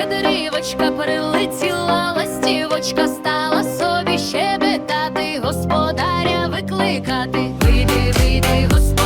щедрівочка прилетіла, ластівочка стала собі щебетати, господаря викликати. Вийди, вийди, господи.